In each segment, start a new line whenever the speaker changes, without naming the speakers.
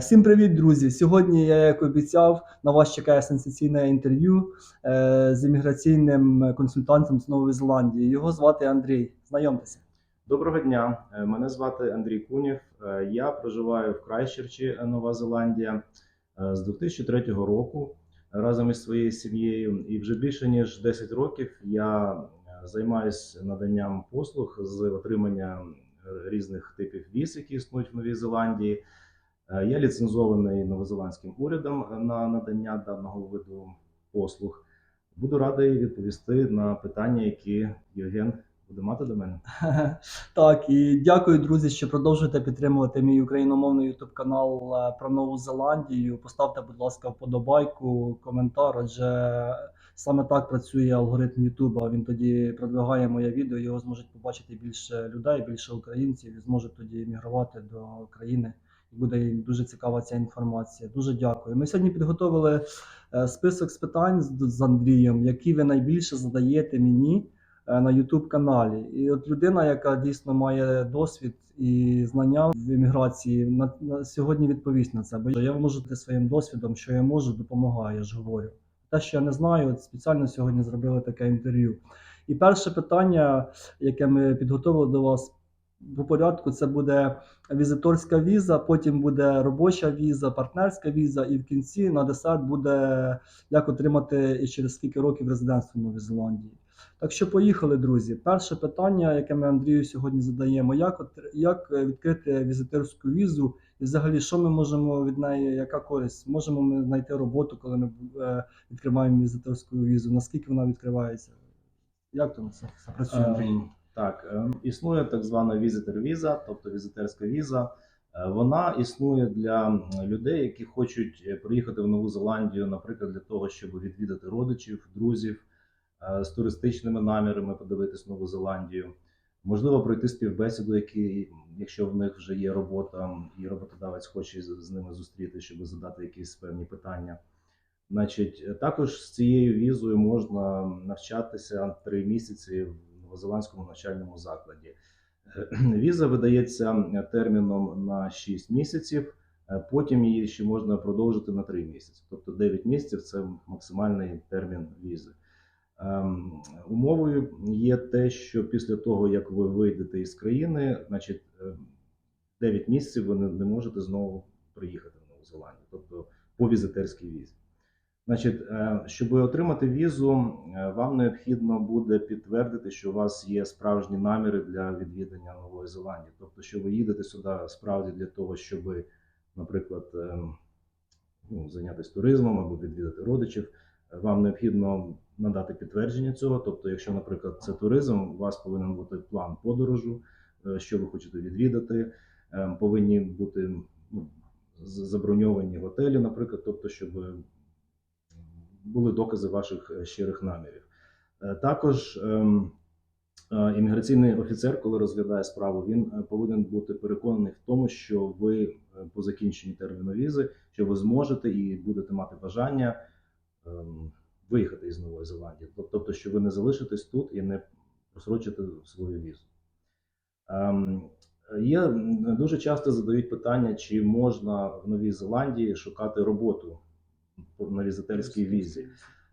Всім привіт, друзі! Сьогодні я, як обіцяв, на вас чекає сенсаційне інтерв'ю е, з імміграційним консультантом з Нової Зеландії. Його звати Андрій. Знайомтеся.
Доброго дня, Е, мене звати Андрій Кунєв. Е, Я проживаю в Крайщерчі, Нова Зеландія з 2003 року разом із своєю сім'єю. І вже більше ніж 10 років я займаюся наданням послуг з отримання різних типів віз, які існують в Новій Зеландії. Е, Я ліцензований новозеландським урядом на надання даного виду послуг. Буду радий відповісти на питання, які Євген буде мати до мене.
Так, і дякую, друзі, що продовжуєте підтримувати мій україномовний ютуб канал е, про Нову Зеландію. Поставте, будь ласка, вподобайку, коментар, адже саме так працює алгоритм Ютуба. Він тоді продвигає моє відео, його зможуть побачити більше людей, більше українців і зможуть тоді емігрувати до країни. Буде їм дуже цікава ця інформація. Дуже дякую. Ми сьогодні підготовили е, список з питань з, Андрієм, які ви найбільше задаєте мені е, на YouTube каналі. І от людина, яка дійсно має досвід і знання в еміграції, на, на сьогодні відповість на це. Бо я можу ти своїм досвідом, що я можу, допомагаю, я ж говорю. Те, що я не знаю, от спеціально сьогодні зробили таке інтерв'ю. І перше питання, яке ми підготовили до вас по порядку, це буде візиторська віза, потім буде робоча віза, партнерська віза, і в кінці на десерт буде як отримати і через скільки років резидентство в Новій Зеландії. Так що поїхали, друзі. Перше питання, яке ми Андрію сьогодні задаємо: як, от- як відкрити візиторську візу, і взагалі, що ми можемо від неї, яка користь? Можемо ми знайти роботу, коли ми е, відкриваємо візиторську візу? Наскільки вона відкривається? Як там це, це працює? Андрій?
Так, ем, існує так звана візитер віза, тобто візитерська віза. Е, Вона існує для людей, які хочуть е, приїхати в Нову Зеландію, наприклад, для того, щоб відвідати родичів, друзів е, з туристичними намірами, подивитись Нову Зеландію. Можливо, пройти співбесіду, які, якщо в них вже є робота, і роботодавець хоче з ними зустріти, щоб задати якісь певні питання. Значить, також з цією візою можна навчатися три місяці в новозеландському навчальному закладі. Е, Віза видається терміном на 6 місяців, е, потім її ще можна продовжити на 3 місяці. Тобто 9 місяців це максимальний термін візи. Ем, Умовою є те, що після того, як ви вийдете із країни, значить, е, 9 місяців ви не можете знову приїхати в Нову Зеландію, тобто по візитерській візі. Значить, е, щоб отримати візу, е, вам необхідно буде підтвердити, що у вас є справжні наміри для відвідання Нової Зеландії. Тобто, що ви їдете сюди справді для того, щоб, наприклад, е, ну, зайнятися туризмом або відвідати родичів. Вам необхідно надати підтвердження цього. Тобто, якщо, наприклад, це туризм, у вас повинен бути план подорожу, що ви хочете відвідати, повинні бути ну, заброньовані готелі, наприклад, тобто, щоб були докази ваших е, щирих намірів. Е, Також ем, е, імміграційний офіцер, коли розглядає справу, він повинен бути переконаний в тому, що ви по закінченні терміну візи, що ви зможете і будете мати бажання ем, виїхати із Нової Зеландії. Тобто, що ви не залишитесь тут і не просрочите свою візу. Ем, Є дуже часто задають питання, чи можна в Новій Зеландії шукати роботу на візитерській візі.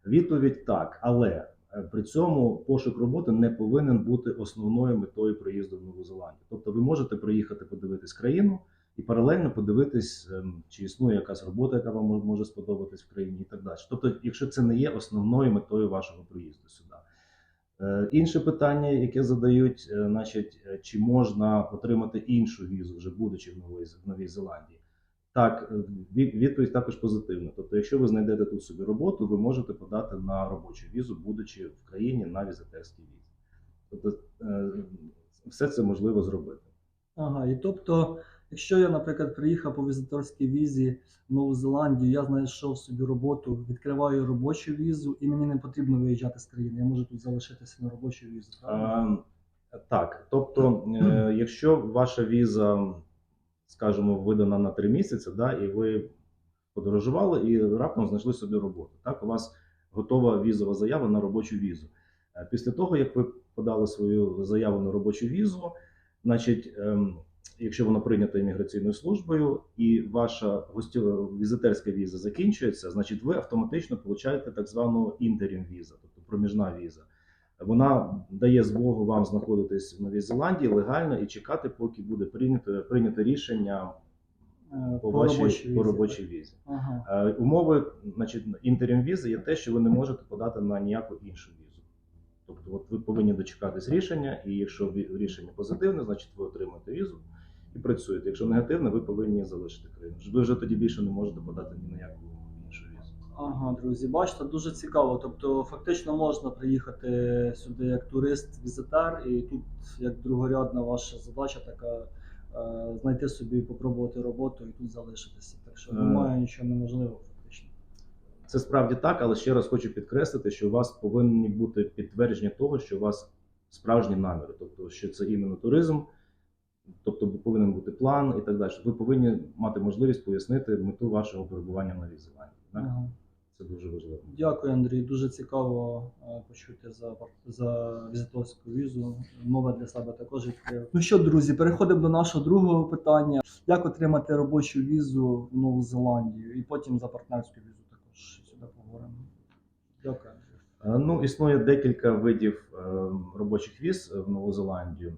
Відповідь так, але е, при цьому пошук роботи не повинен бути основною метою приїзду в Нову Зеландію. Тобто ви можете приїхати подивитись країну і паралельно подивитись, ем, чи існує якась робота, яка вам може сподобатись в країні, і так далі. Тобто, якщо це не є основною метою вашого приїзду сюди. Е, Інше питання, яке задають, е, значить, чи можна отримати іншу візу, вже будучи в Новій Зеландії? Так, е, відповідь також позитивна. Тобто, якщо ви знайдете тут собі роботу, ви можете подати на робочу візу, будучи в країні на візитерській візі. Тобто, е, все це можливо зробити.
Ага, і тобто, якщо я, наприклад, приїхав по візиторській візі в Нову Зеландію, я знайшов собі роботу, відкриваю робочу візу, і мені не потрібно виїжджати з країни. Я можу тут залишитися на робочу візу. правильно?
Е, Так, тобто, е, якщо ваша віза, скажімо, видана на три місяці, да, і ви подорожували і раптом знайшли собі роботу. Так, у вас готова візова заява на робочу візу. Е, Після того, як ви подали свою заяву на робочу візу, значить, ем, якщо воно прийнято імміграційною службою, і ваша візитерська віза закінчується, значить ви автоматично получаєте так звану інтерім віза, тобто проміжна віза. Вона дає змогу вам знаходитись в Новій Зеландії легально і чекати, поки буде прийнято, прийнято рішення
Е,
по,
по
вашій
робочій
по робочій візі.
Ага.
Е, Умови, значить, інтерім візи є те, що ви не можете подати на ніяку іншу візу. Тобто, от ви повинні дочекатись рішення, і якщо рішення позитивне, значить ви отримуєте візу і працюєте. Якщо негативне, ви повинні залишити країну. Ви вже тоді більше не можете подати ні на яку.
Ага, друзі, бачите, дуже цікаво. Тобто, фактично можна приїхати сюди як турист-візитер, і тут як другорядна ваша задача така е, знайти собі, попробувати роботу і тут залишитися. Так що
Е.
немає нічого неможливого, фактично.
Це справді так, але ще раз хочу підкреслити, що у вас повинні бути підтвердження того, що у вас справжні наміри, тобто що це іменно туризм, тобто повинен бути план і так далі. Ви повинні мати можливість пояснити мету вашого перебування Новій Зеландії.
Ага.
Це дуже важливо.
Дякую, Андрій. Дуже цікаво е, почути за, за візиторську візу. Мова для себе також відкрив. Ну що, друзі, переходимо до нашого другого питання: як отримати робочу візу в Нову Зеландію, і потім за партнерську візу також сюди поговоримо. Дякую, Андрій.
Е, Ну, існує декілька видів е, робочих віз в Нову Зеландію.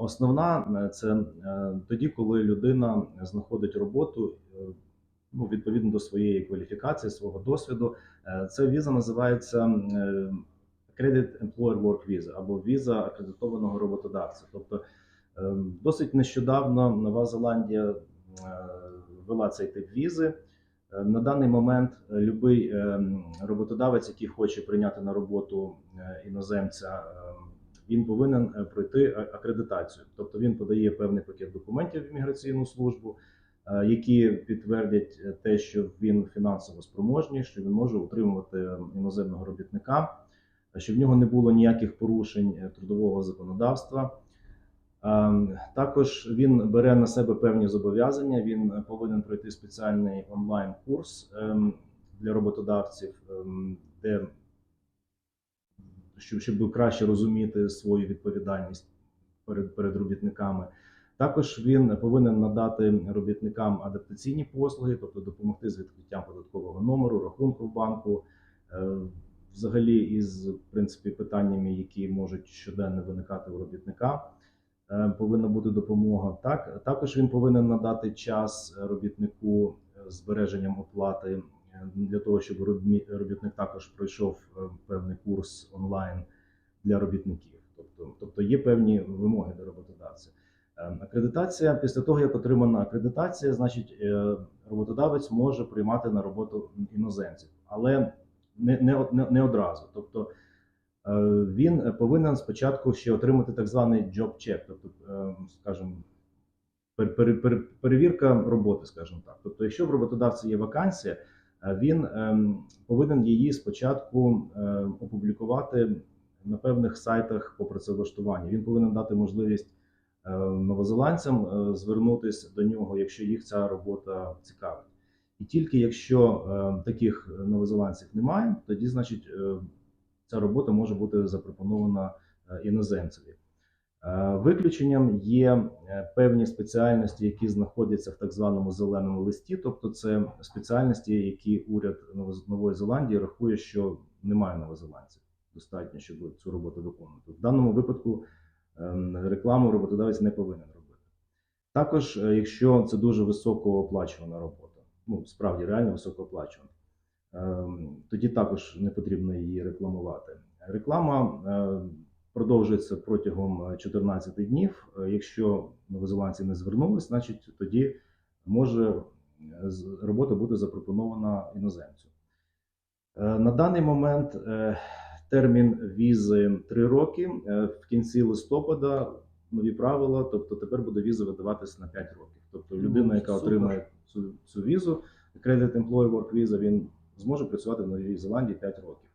Основна це тоді, коли людина знаходить роботу відповідно до своєї кваліфікації, свого досвіду. Е, Ця віза називається е, Credit Employer Work Visa або віза акредитованого роботодавця. Тобто е, досить нещодавно Нова Зеландія ввела цей тип візи. На даний момент е, роботодавець, який хоче прийняти на роботу іноземця, він повинен пройти акредитацію. Тобто він подає певний пакет документів в імміграційну службу, які підтвердять е, те, що він фінансово спроможний, що він може утримувати е, іноземного робітника, е, що в нього не було ніяких порушень е, трудового законодавства. Також він бере на себе певні зобов'язання. Він е, повинен пройти спеціальний онлайн-курс для роботодавців, де щоб краще розуміти свою відповідальність перед, перед робітниками. Також він повинен надати робітникам адаптаційні послуги, тобто допомогти з відкриттям податкового номеру, рахунку в банку, е, взагалі із в принципі питаннями, які можуть щоденно виникати у робітника е, повинна бути допомога. Так також він повинен надати час робітнику е, збереженням оплати для того, щоб робітник також пройшов певний курс онлайн для робітників. Тобто, тобто є певні вимоги до роботодавця. Е, Акредитація після того, як отримана акредитація, значить е, роботодавець може приймати на роботу іноземців, але не, не, не, одразу. Тобто Е, він повинен спочатку ще отримати так званий job check, тобто, е, скажімо, пер- пер- пер- перевірка роботи, скажімо так. Тобто, якщо в роботодавця є вакансія, е, він ем, повинен її спочатку опублікувати на певних сайтах по працевлаштуванню. Він повинен дати можливість новозеландцям е, звернутися до нього, якщо їх ця робота цікавить. І тільки якщо е, таких новозеландців немає, тоді, значить, е, ця робота може бути запропонована е, іноземцеві. Е, Виключенням є е, певні спеціальності, які знаходяться в так званому зеленому листі, тобто це спеціальності, які уряд Нової Зеландії рахує, що немає новозеландців достатньо, щоб цю роботу виконувати. В даному випадку рекламу роботодавець не повинен робити. Також, е, якщо це дуже високооплачувана робота, ну справді реально високооплачувана, ем, тоді також не потрібно її рекламувати. Реклама е, продовжується протягом е, 14 днів. Е, Якщо новозеландці не звернулись, значить тоді може робота бути запропонована іноземцю. На даний момент термін візи 3 роки. Е, В кінці листопада нові правила, тобто тепер буде віза видаватися на 5 років. Тобто людина, яка
супер.
отримає цю, цю візу, Credit Employee Work Visa, він зможе працювати в Новій Зеландії 5 років.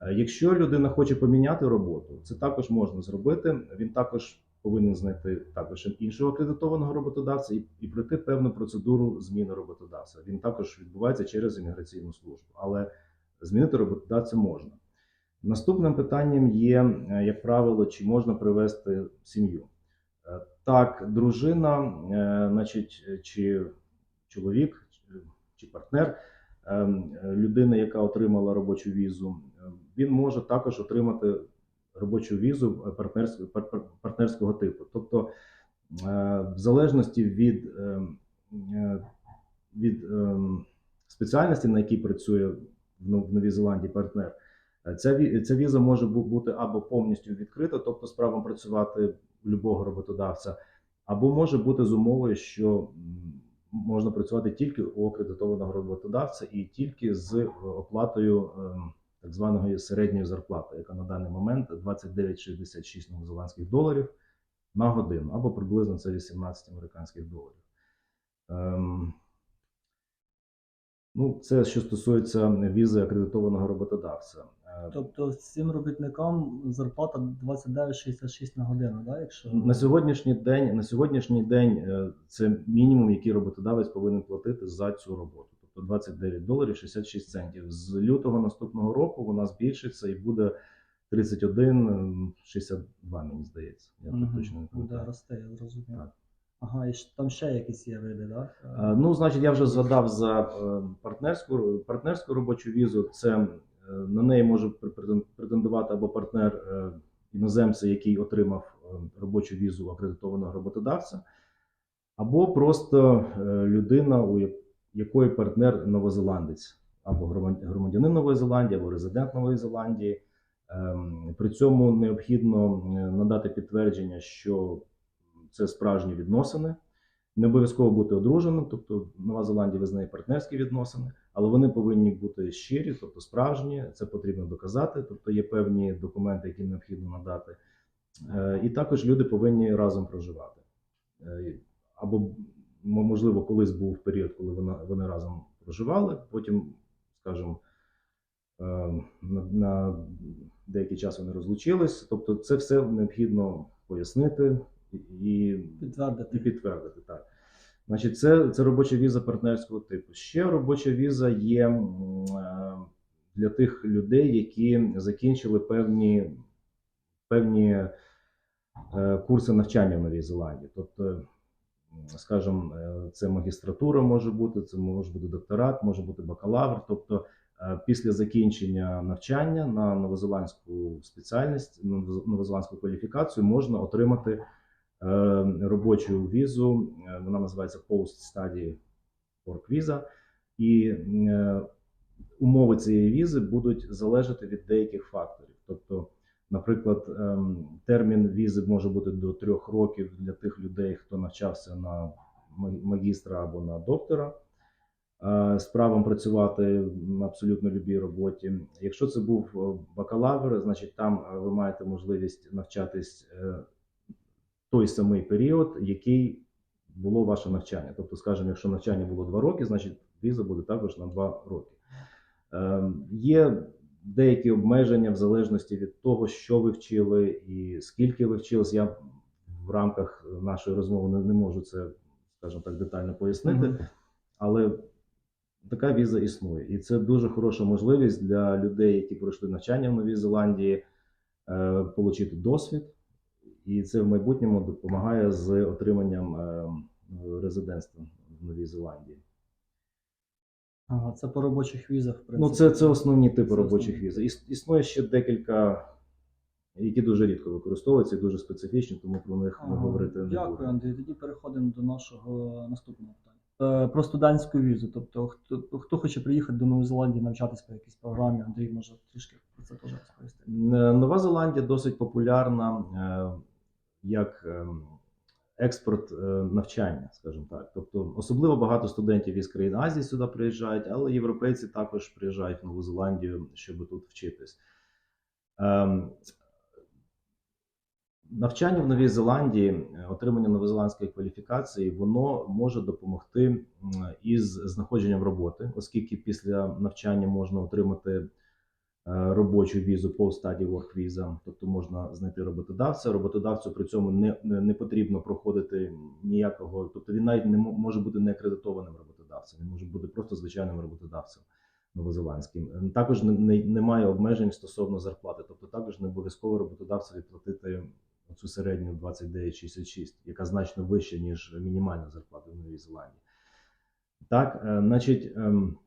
Е, Якщо людина хоче поміняти роботу, це також можна зробити. Він також повинен знайти також іншого акредитованого роботодавця і, і пройти певну процедуру зміни роботодавця. Він також відбувається через імміграційну службу, але змінити роботодавця можна. Наступним питанням є, е, як правило, чи можна привести сім'ю. Е, Так, дружина, е, значить, чи чоловік, чи- партнер людини, яка отримала робочу візу, він може також отримати робочу візу партнерського, пар- пар- партнерського типу. Тобто, в залежності від, від е, спеціальності, на якій працює в Новій Зеландії партнер, ця, ця віза може бути або повністю відкрита, тобто з правом працювати любого роботодавця, або може бути з умовою, що можна працювати тільки у акредитованого роботодавця і тільки з е, оплатою ем, так званої середньої зарплати, яка на даний момент 29,66 новозеландських доларів на годину, або приблизно це 18 американських доларів. Ну, це що стосується візи акредитованого роботодавця. Е,
Тобто цим робітникам зарплата 29,66 на годину, да? якщо
На сьогоднішній день, на сьогоднішній день е, це мінімум, який роботодавець повинен платити за цю роботу. Тобто 29 доларів 66 центів. З лютого наступного року вона збільшиться і буде 31,62, мені здається. Я тут точно не
буде
пам'ятаю.
рости, я зрозумів.
Так.
Ага, і там ще якісь є види, так?
Е, Ну, значить, я вже згадав за е, партнерську, партнерську робочу візу. Це е, на неї може претендувати або партнер іноземця, який отримав робочу візу акредитованого роботодавця, або просто людина, у якої партнер новозеландець, або громадянин Нової Зеландії, або резидент Нової Зеландії. Ем, При цьому необхідно надати підтвердження, що це справжні відносини. Не обов'язково бути одруженим, тобто Нова Зеландія визнає партнерські відносини, але вони повинні бути щирі, тобто справжні. Це потрібно доказати. Тобто є певні документи, які необхідно надати. Е, І також люди повинні разом проживати. Е, Або можливо, колись був період, коли вони, разом проживали. Потім, скажімо, е, на деякий час вони розлучились. Тобто, це все необхідно пояснити і
Підтвердити.
і підтвердити так. Значить, це, це робоча віза партнерського типу. Ще робоча віза є е, для тих людей, які закінчили певні, певні е, курси навчання в Новій Зеландії. Тобто, скажімо, е, це магістратура може бути, це може бути докторат, може бути бакалавр. Тобто, після закінчення навчання на новозеландську спеціальність, новоз- новозеландську кваліфікацію можна отримати робочу візу. е, Вона називається Post Study Work Visa. І е, умови цієї візи будуть залежати від деяких факторів. Тобто, наприклад, ем, термін візи може бути до трьох років для тих людей, хто навчався на магістра або на доктора. е, З правом працювати на абсолютно любій роботі. Якщо це був е, бакалавр, значить там е, ви маєте можливість навчатись е, той самий період, який було ваше навчання. Тобто, скажімо, якщо навчання було 2 роки, значить віза буде також на 2 роки. Ем, Є деякі обмеження в залежності від того, що ви вчили і скільки ви вчились. Я в рамках нашої розмови не, не можу це, скажімо так, детально пояснити, але така віза існує. І це дуже хороша можливість для людей, які пройшли навчання в Новій Зеландії, е, отримати досвід. І це в майбутньому допомагає з отриманням е, резидентства в Новій Зеландії.
Ага, це по робочих візах, в принципі.
Ну, це, це основні типи
Це
робочих
основні.
віз. Іс- Існує ще декілька, які дуже рідко використовуються і дуже специфічні, тому про них ми
Ага,
говорити не
Дякую,
будемо.
Андрій. Тоді переходимо до нашого наступного питання. Е, Про студентську візу. Тобто, хто, хто хоче приїхати до Нової Зеландії навчатись по якійсь програмі, Андрій може трішки про це теж розповісти.
Нова Зеландія досить популярна е, як ем, експорт е, навчання, скажімо так. Тобто, особливо багато студентів із країн Азії сюди приїжджають, але європейці також приїжджають в Нову Зеландію, щоб тут вчитись. Ем, Навчання в Новій Зеландії, е, отримання новозеландської кваліфікації, воно може допомогти із знаходженням роботи, оскільки після навчання можна отримати робочу візу Post Study Work Visa, тобто можна знайти роботодавця. Роботодавцю при цьому не, не, потрібно проходити ніякого, тобто він навіть не може бути не акредитованим роботодавцем, він може бути просто звичайним роботодавцем новозеландським. Е, Також не, немає обмежень стосовно зарплати, тобто також не обов'язково роботодавцеві платити цю середню 29,66, яка значно вища, ніж мінімальна зарплата в Новій Зеландії. Так, е, значить, ем,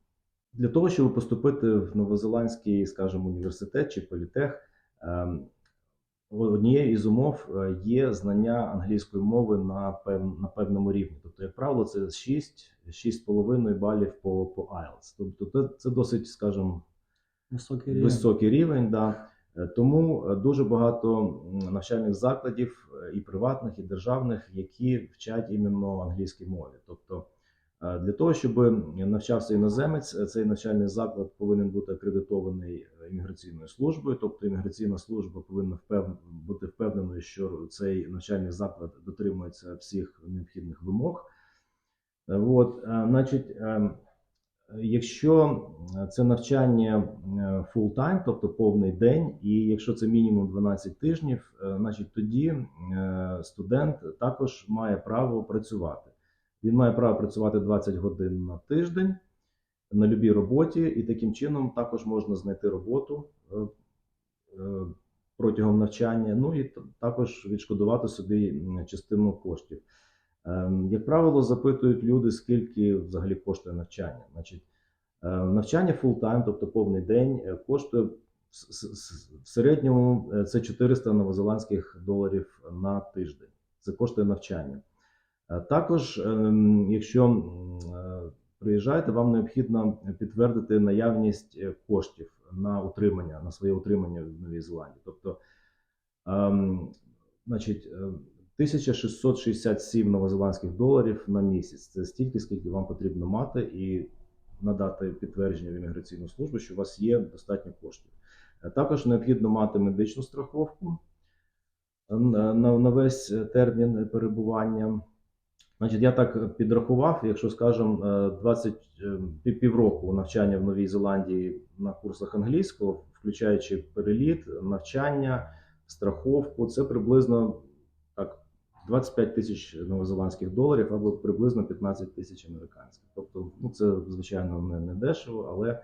для того, щоб поступити в новозеландський, скажімо, університет чи політех, ем, однією із умов е, є знання англійської мови на, пев, на певному рівні. Тобто, як правило, це 6, 6,5 балів по, по IELTS. Тобто, це, досить, скажімо,
Високий рівень.
високий рівень. Да. Е, Тому е, дуже багато навчальних закладів і приватних, і державних, які вчать іменно англійській мові. Тобто, для того, щоб навчався іноземець, е, цей навчальний заклад повинен бути акредитований е, імміграційною службою. Тобто, імміграційна служба повинна бути впевненою, що цей навчальний заклад дотримується всіх необхідних вимог. Е, От, е, значить, Якщо е, це навчання time, тобто повний день, і якщо це мінімум 12 тижнів, е, значить тоді е, студент також має право працювати. Він має право працювати 20 годин на тиждень на любій роботі, і таким чином також можна знайти роботу е, е, протягом навчання, ну і також відшкодувати собі частину коштів. Ем, Як правило, запитують люди, скільки взагалі коштує навчання. Значить, е, навчання full-time, тобто повний день, коштує в середньому це 400 новозеландських доларів на тиждень. Це коштує навчання. Е, Також, ем, якщо е, приїжджаєте, вам необхідно підтвердити наявність е, коштів на утримання, на своє утримання в Новій Зеландії. Тобто, ем, значить, е, 1667 новозеландських доларів на місяць. Це стільки, скільки вам потрібно мати, і надати підтвердження в імміграційну службу, що у вас є достатньо коштів. Також необхідно мати медичну страховку на, весь термін перебування. Значить, я так підрахував, якщо скажімо, е, 20 е, півроку навчання в Новій Зеландії на курсах англійського, включаючи переліт, навчання, страховку, це приблизно так 25 тисяч новозеландських доларів або приблизно 15 тисяч американських. Тобто, ну це звичайно не, не дешево, але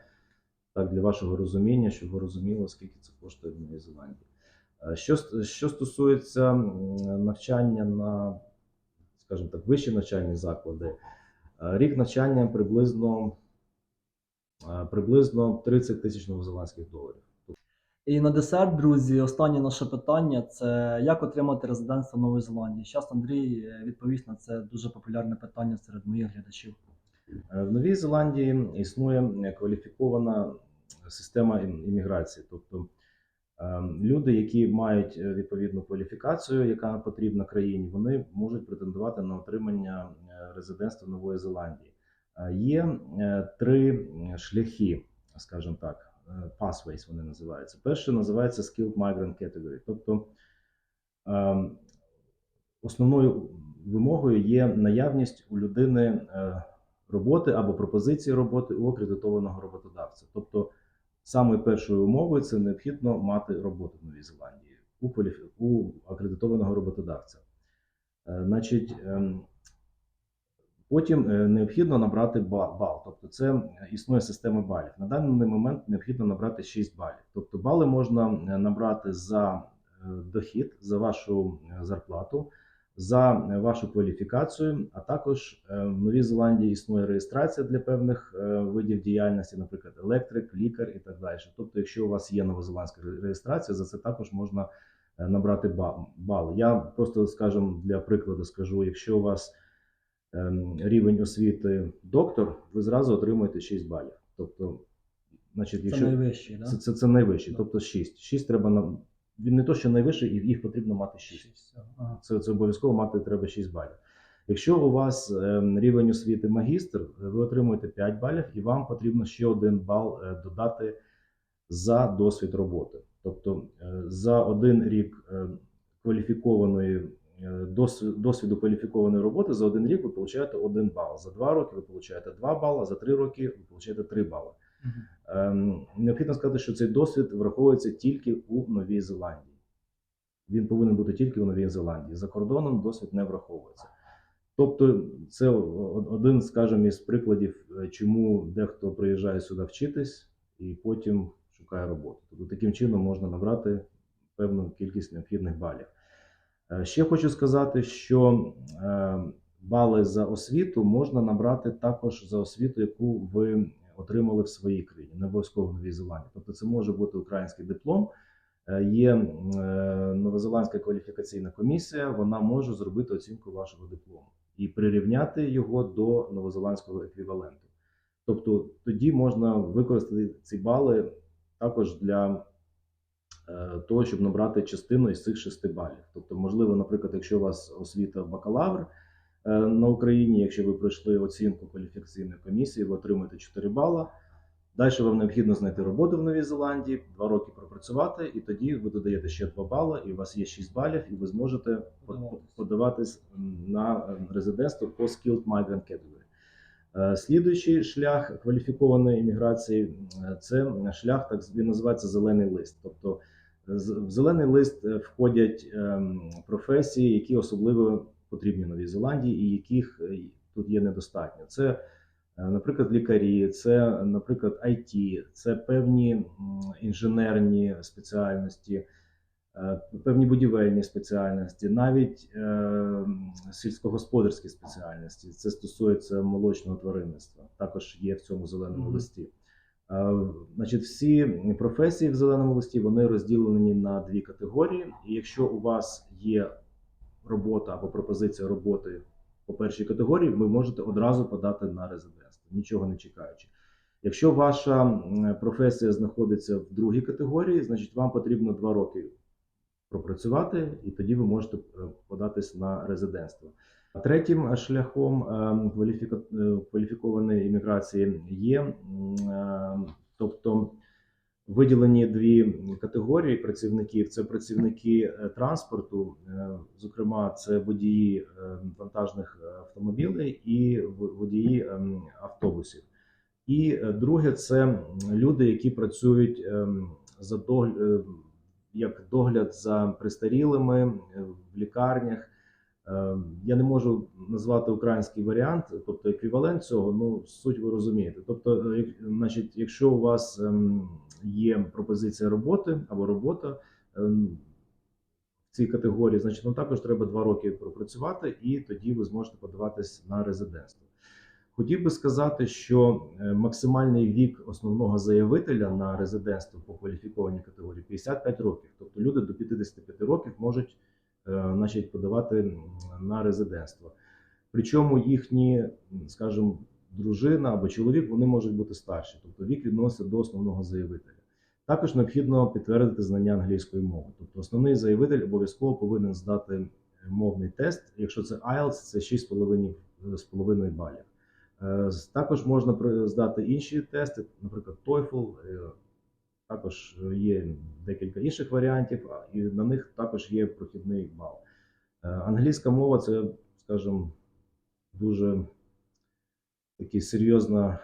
так для вашого розуміння, щоб ви розуміли, скільки це коштує в Новій Зеландії. Е, Що, що стосується навчання на, скажімо так, вищі навчальні заклади, е, рік навчання приблизно, е, приблизно 30 тисяч новозеландських доларів.
І на десерт, друзі, останнє наше питання це як отримати резидентство в Новій Зеландії. Зараз Андрій е, відповість на це дуже популярне питання серед моїх глядачів.
В Новій Зеландії існує кваліфікована система ім- імміграції, тобто люди, які мають е, відповідну кваліфікацію, яка потрібна країні, вони можуть претендувати на отримання е, резидентства Нової Зеландії. Е, Є три шляхи, скажімо так, pathways вони називаються. Перший називається Skilled Migrant Category, тобто е, основною вимогою є наявність у людини роботи або пропозиції роботи у акредитованого роботодавця. Тобто, самою першою умовою це необхідно мати роботу в Новій Зеландії у, кваліфі... у акредитованого роботодавця. Е, Значить, ем, потім е, необхідно набрати ба- бал. Тобто, це існує система балів. На даний момент необхідно набрати 6 балів. Тобто, бали можна е, набрати за дохід, за вашу зарплату за вашу кваліфікацію, а також е, в Новій Зеландії існує реєстрація для певних е, видів діяльності, наприклад, електрик, лікар і так далі. Тобто, якщо у вас є новозеландська реєстрація, за це також можна е, набрати ба- бал. Я просто, скажімо, для прикладу скажу, якщо у вас ем, рівень освіти доктор, ви зразу отримуєте 6 балів. Тобто, значить,
Це
якщо
найвищий, да?
це, це, це найвищий, тобто 6. 6 треба він не то, що найвищий, і їх потрібно мати 6.
Ага.
Це, це обов'язково мати треба 6 балів. Якщо у вас ем, рівень освіти магістр, ви отримуєте 5 балів, і вам потрібно ще один бал е, додати за досвід роботи. Тобто е, за один рік е, кваліфікованої дос- досвіду кваліфікованої роботи за один рік ви получаєте один бал. За два роки ви получаєте 2 бали, за три роки ви получаєте 3 бали. Ем, необхідно сказати, що цей досвід враховується тільки у Новій Зеландії. Він повинен бути тільки у Новій Зеландії. За кордоном досвід не враховується. Тобто, це один, скажімо, із прикладів, е, чому дехто приїжджає сюди вчитись і потім шукає роботу. Тобто таким чином можна набрати певну кількість необхідних балів. Е, Ще хочу сказати, що е, бали за освіту можна набрати також за освіту, яку ви отримали в своїй країні, не обов'язково в Новій Зеландії. Тобто, це може бути український диплом. Е, Є е, Новозеландська кваліфікаційна комісія, вона може зробити оцінку вашого диплому і прирівняти його до новозеландського еквіваленту. Тобто тоді можна використати ці бали також для е, того, щоб набрати частину із цих шести балів. Тобто, можливо, наприклад, якщо у вас освіта бакалавр на Україні, якщо ви пройшли оцінку кваліфікаційної комісії, ви отримуєте 4 бала. Далі вам необхідно знайти роботу в Новій Зеландії, 2 роки пропрацювати, і тоді ви додаєте ще 2 бали, і у вас є 6 балів, і ви зможете
Подаватись.
на е, резидентство по Skilled Migrant Category. Е, Слідуючий шлях кваліфікованої імміграції е, це шлях, так він називається зелений лист. Тобто е, в зелений лист е, входять ем, професії, які особливо потрібні Новій Зеландії, і яких е, тут є недостатньо. Це, е, наприклад, лікарі, це, наприклад, IT, це певні інженерні спеціальності, е, певні будівельні спеціальності, навіть сільськогосподарські спеціальності. Це стосується молочного тваринництва. Також є в цьому зеленому листі. Значить, всі професії в зеленому листі вони розділені на дві категорії. І якщо у вас є робота або пропозиція роботи по першій категорії, ви можете одразу подати на резидентство, нічого не чекаючи. Якщо ваша професія знаходиться в другій категорії, значить вам потрібно два роки пропрацювати, і тоді ви можете е, податись на резидентство. А Третім шляхом е, е, кваліфікованої імміграції є, тобто виділені дві категорії працівників: це працівники е, транспорту, е, зокрема, це водії е, вантажних автомобілів і водії ем, автобусів. І друге, це люди, які працюють ем, за догля- е, як догляд за престарілими е, в лікарнях. Е, Я не можу назвати український варіант, тобто еквівалент цього. Ну суть ви розумієте. Тобто, е, значить, якщо у вас ем, є пропозиція роботи або робота ем, в цій категорії, значить, вам також треба два роки пропрацювати, і тоді ви зможете подаватись на резидентство. Хотів би сказати, що е, максимальний вік основного заявителя на резидентство по кваліфікованій категорії 55 років. Тобто люди до 55 років можуть значить, подавати на резидентство. Причому їхні, скажімо, дружина або чоловік вони можуть бути старші, тобто вік відноситься до основного заявителя. Також необхідно підтвердити знання англійської мови. Тобто основний заявитель обов'язково повинен здати е, мовний тест. Якщо це IELTS, це 6,5 з половиною балів. Е, Також можна здати інші тести, наприклад, TOEFL. Е, Також є декілька інших варіантів, і на них також є прохідний бал. Е, Англійська мова це, скажімо, дуже такий серйозна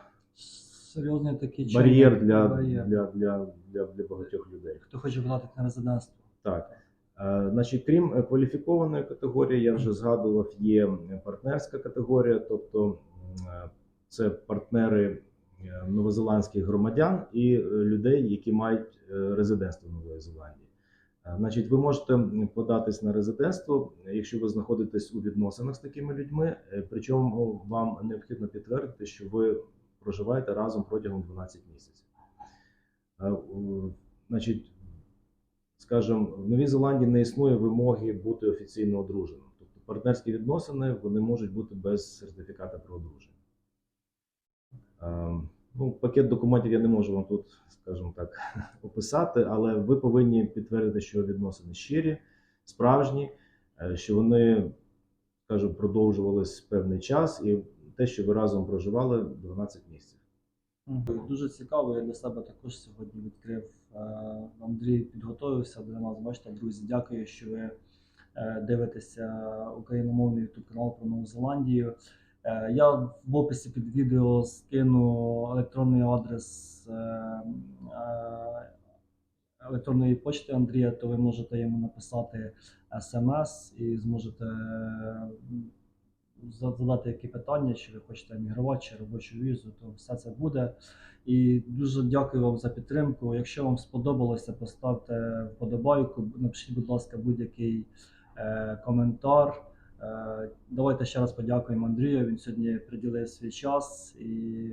Серйозний такий
бар'єр для,
бар'єр.
для, для, для, для багатьох людей.
хто хоче подати на резидентство.
Так. Е, Значить, крім е, кваліфікованої категорії, я вже згадував, є партнерська категорія, тобто е, це партнери е, новозеландських громадян і е, людей, які мають е, резидентство в Нової Зеландії. Е, Значить, ви можете податись на резидентство, е, якщо ви знаходитесь у відносинах з такими людьми, е, причому вам необхідно підтвердити, що ви проживаєте разом протягом 12 місяців. Е, Значить, скажімо, в Новій Зеландії не існує вимоги бути офіційно одруженим. Тобто партнерські відносини вони можуть бути без сертифіката про одруження. Ну, пакет документів я не можу вам тут, скажімо так, описати, але ви повинні підтвердити, що відносини щирі, справжні, е, що вони, скажімо, продовжувались певний час, і те, що ви разом проживали 12 місяців.
Дуже цікаво. Я для себе також сьогодні відкрив. е, Андрій підготовився до нас. Бачите, друзі, дякую, що ви е, дивитеся україномовний YouTube канал про Нову Зеландію. Е, Я в описі під відео скину електронний адрес е, е, електронної почти Андрія, то ви можете йому написати смс і зможете задати які питання, чи ви хочете емігрувати, чи робочу візу, то все це буде. І дуже дякую вам за підтримку. Якщо вам сподобалося, поставте вподобайку, напишіть, будь ласка, будь-який коментар. Е, Давайте ще раз подякуємо Андрію. Він сьогодні приділив свій час і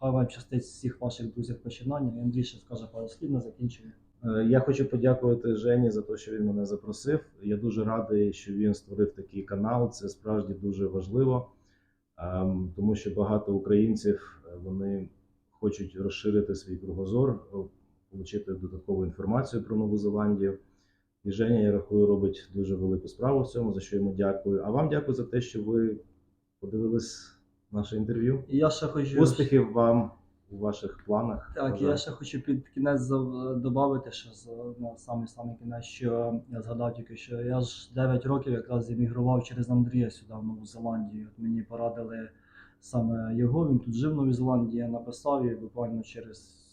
хай вам щастить всіх ваших друзів починання. І Андрій ще скаже пару слів на закінчення.
Е, Я хочу подякувати Жені за те, що він мене запросив. Я дуже радий, що він створив такий канал. Це справді дуже важливо, ем, тому що багато українців е, вони хочуть розширити свій кругозор, отримати додаткову інформацію про Нову Зеландію. І Женя, я рахую, робить дуже велику справу в цьому, за що йому дякую. А вам дякую за те, що ви подивились наше інтерв'ю.
І я ще хочу
Успіхів вам у ваших планах.
Так, я ще хочу під кінець додати, що на самий самий кінець, що я згадав тільки, що я ж 9 років якраз емігрував через Андрія сюди, в Нову Зеландію. От мені порадили саме його. Він тут жив в Новій Зеландії, я написав і буквально через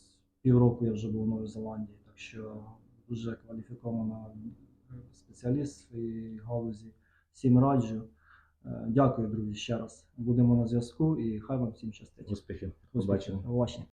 півроку я вже був в Новій Зеландії. Так що дуже кваліфікована спеціаліст в своїй галузі. Всім раджу. Е, Дякую, друзі, ще раз. Будемо на зв'язку і хай вам всім щастить.
Успіхів.
Побачення.